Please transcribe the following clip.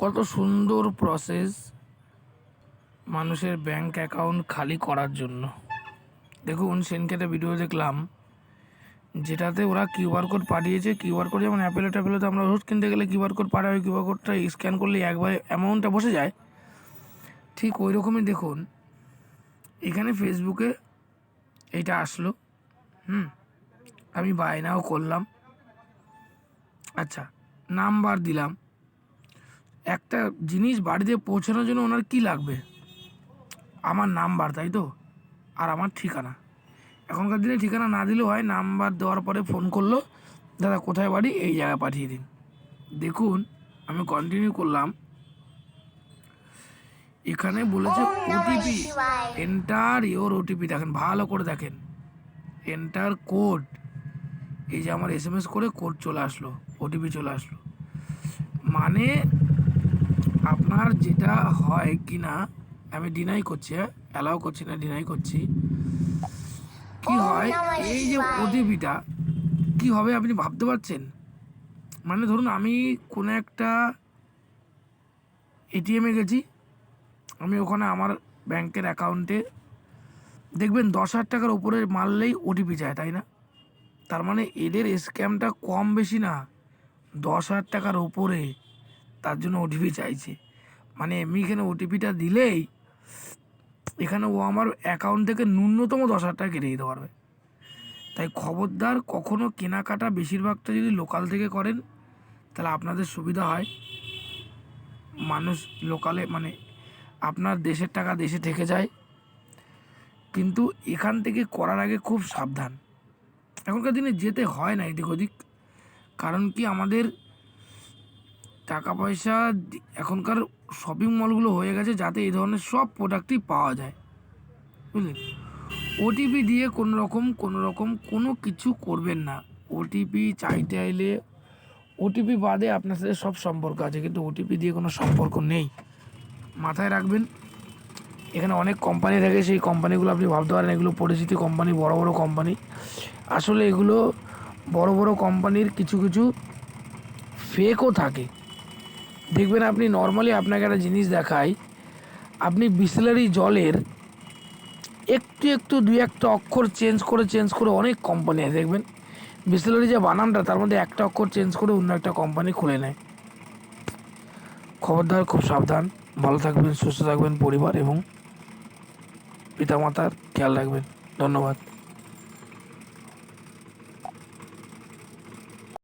কত সুন্দর প্রসেস মানুষের ব্যাংক অ্যাকাউন্ট খালি করার জন্য। দেখুন সেনকে একটা ভিডিও দেখলাম, যেটাতে ওরা কিউআর কোড পাঠিয়েছে কিউআর কোড যেমন অ্যাপেলে ট্যাপেলেতে আমরা ওষুধ কিনতে গেলে কিউআর কোড পাঠাই, ওই কিউআর কোডটা স্ক্যান করলে একবার অ্যামাউন্টটা বসে যায়। ঠিক ওই রকমই দেখুন, এখানে ফেসবুকে এইটা আসলো, হুম, আমি বায়নাও করলাম। আচ্ছা নাম্বার দিলাম। একটা জিনিস বাড়িতে পৌঁছানোর জন্য ওনার কি লাগবে? আমার নাম্বার তাই তো? আর আমার ঠিকানা। এখনকার দিনে ঠিকানা না দিলেও হয় নাম্বার দেওয়ার পরে ফোন করল দাদা কোথায় বাড়ি? এই জায়গায় পাঠিয়ে দিন। দেখুন আমি কন্টিনিউ করলাম। এখানে বলেছে ওটিপি এন্টার ইওর ওটিপি দেখেন ভালো করে দেখেন। এন্টার কোড এই যে আমার এস এম এস করে কোড চলে আসলো ওটিপি চলে আসলো। মানে আপনার যেটা হয় কি না আমি ডিনাই করছি হ্যাঁ? অ্যালাউ করছি না ডিনাই করছি। কি হয় এই যে ওটিপিটা কি হবে আপনি ভাবতে পারছেন? মানে ধরুন আমি কোনো একটা এটিএমে গেছি আমি ওখানে আমার ব্যাংকের অ্যাকাউন্টে দেখবেন দশ হাজার টাকার উপরে মারলেই ওটিপি চায় তাই না? তার মানে এদের স্ক্যামটা কম বেশি না দশ হাজার টাকার ওপরে তার জন্য ওটিপি চাইছে। মানে এমনি এখানে ওটিপিটা দিলেই এখানে ও আমার অ্যাকাউন্ট থেকে ন্যূনতম দশ হাজার টাকা কেটে দিতে পারবে। তাই খবরদার কখনো কেনাকাটা বেশিরভাগটা যদি লোকাল থেকে করেন, তাহলে আপনাদের সুবিধা হয়। মানুষ লোকালে মানে আপনার দেশের টাকা দেশে থেকে যায়। কিন্তু এখান থেকে করার আগে খুব সাবধান। এখনকার দিনে যেতে হয় না এদিক ওদিক। কারণ কি আমাদের টাকা পয়সা এখনকার শপিং মলগুলো হয়ে গেছে যাতে এই ধরনের সব প্রোডাক্টই পাওয়া যায়। বুঝলেন ওটিপি দিয়ে কোনো রকম কোনো রকম কোনো কিছু করবেন না। ওটিপি চাইতে আইলে ওটিপি বাদে আপনার সাথে সব সম্পর্ক আছে, কিন্তু ওটিপি দিয়ে কোনো সম্পর্ক নেই। মাথায় রাখবেন, এখানে অনেক কোম্পানি থাকে, সেই কোম্পানিগুলো আপনি ভাবতে পারেন, এগুলো পরিচিতি কোম্পানি বড় বড় কোম্পানি আসলে এগুলো বড় বড় কোম্পানির কিছু কিছু ফেকও থাকে। দেখবেন আপনি নর্মালি আপনাকে একটা জিনিস দেখাই। আপনি বিসলারি জলের একটু একটু দুই একটা অক্ষর চেঞ্জ করে চেঞ্জ করে অনেক কোম্পানি আছে, দেখবেন। বিসলারি যে বানানটা, তার মধ্যে একটা অক্ষর চেঞ্জ করে অন্য একটা কোম্পানি খুলে নেয়। খবরদার, খুব সাবধান। ভালো থাকবেন, সুস্থ থাকবেন পরিবার এবং পিতামাতার খেয়াল রাখবেন। ধন্যবাদ।